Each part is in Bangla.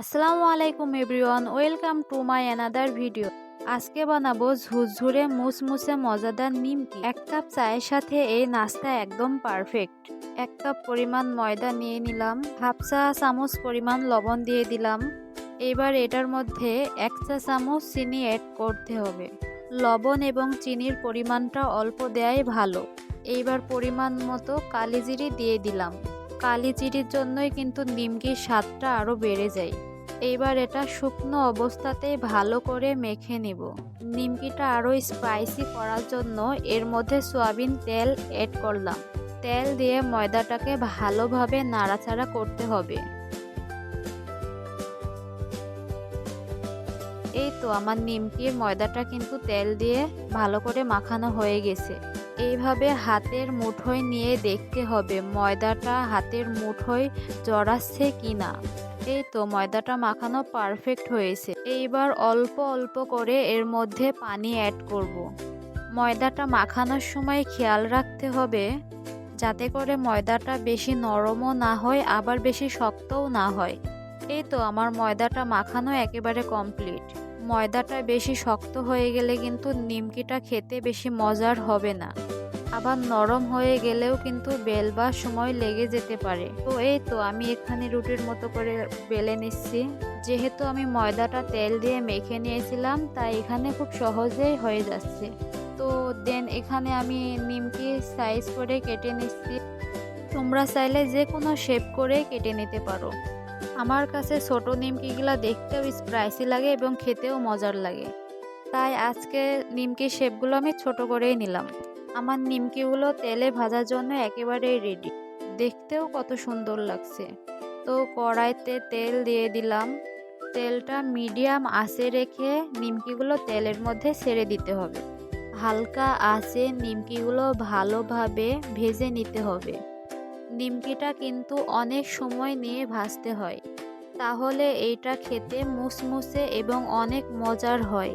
আসসালামু আলাইকুম everyone, welcome to my another video. আজকে বানাবো ঝুরঝুরে, মুসমুসে, মজাদার নিমকি। এক কাপ চায়ের সাথে এই নাস্তা একদম পারফেক্ট। এক কাপ পরিমাণ ময়দা নিয়ে নিলাম, হাফ চা চামচ পরিমাণ লবণ দিয়ে দিলাম। এবার এটার মধ্যে এক চা চামচ চিনি অ্যাড করতে হবে। লবণ এবং চিনির পরিমাণটা অল্প দেয়াই ভালো। এইবার পরিমাণ মতো কালিজিরি দিয়ে দিলাম। কালিজিরির জন্যই কিন্তু নিমকির স্বাদটা আরও বেড়ে যায়। এইবার এটা শুকনো অবস্থাতেই ভালো করে মেখে নিব। নিমকিটা আরও স্পাইসি করার জন্য এর মধ্যে সয়াবিন তেল অ্যাড করলাম। তেল দিয়ে ময়দাটাকে ভালোভাবে নাড়াচাড়া করতে হবে। এই তো আমার নিমকির ময়দাটা কিন্তু তেল দিয়ে ভালো করে মাখানো হয়ে গেছে। এইভাবে হাতের মুঠোয় নিয়ে দেখতে হবে ময়দাটা হাতের মুঠোয় জড়াচ্ছে কিনা। এই তো ময়দাটা মাখানো পারফেক্ট হয়েছে। এইবার অল্প অল্প করে এর মধ্যে পানি অ্যাড করব। ময়দাটা মাখানোর সময় খেয়াল রাখতে হবে, যাতে করে ময়দাটা বেশি নরমও না হয়, আবার বেশি শক্তও না হয়। এই তো আমার ময়দাটা মাখানো একেবারে কমপ্লিট ময়দাটা বেশি শক্ত হয়ে গেলে কিন্তু নিমকিটা খেতে বেশি মজার হবে না। আবার নরম হয়ে গেলেও কিন্তু বেলবার সময় লেগে যেতে পারে। তো এই তো আমি এখানে রুটির মতো করে বেলে নিচ্ছি। যেহেতু আমি ময়দাটা তেল দিয়ে মেখে নিয়েছিলাম, তাই এখানে খুব সহজেই হয়ে যাচ্ছে। তো দেন এখানে আমি নিমকি সাইজ করে কেটে নিচ্ছি। তোমরা চাইলে যে কোনো শেপ করে কেটে নিতে পারো। আমার কাছে ছোট নিমকিগুলো দেখতেও স্প্রাইসি লাগে এবং খেতেও মজার লাগে। তাই আজকে নিমকি শেপগুলো আমি ছোট করেই নিলাম। আমার নিমকিগুলো তেলে ভাজার জন্য একেবারেই রেডি দেখতেও কত সুন্দর লাগছে। তো কড়াইতে তেল দিয়ে দিলাম। তেলটা মিডিয়াম আঁচে রেখে নিমকিগুলো তেলের মধ্যে ছেড়ে দিতে হবে। হালকা আঁচে নিমকিগুলো ভালোভাবে ভেজে নিতে হবে। নিমকিটা কিন্তু অনেক সময় নিয়ে ভাজতে হয়। তাহলে এইটা খেতে মুসমুসে এবং অনেক মজার হয়।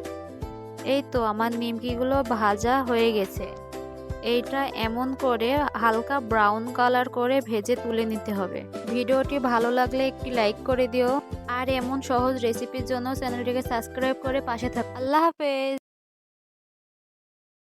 এই তো আমার নিমকিগুলো ভাজা হয়ে গেছে। এইটা এমন করে হালকা ব্রাউন কালার করে ভেজে তুলে নিতে হবে। ভিডিওটি ভালো লাগলে একটি লাইক করে দিও। আর এমন সহজ রেসিপির জন্য চ্যানেলটিকে সাবস্ক্রাইব করে পাশে থাক। আল্লাহ হাফেজ।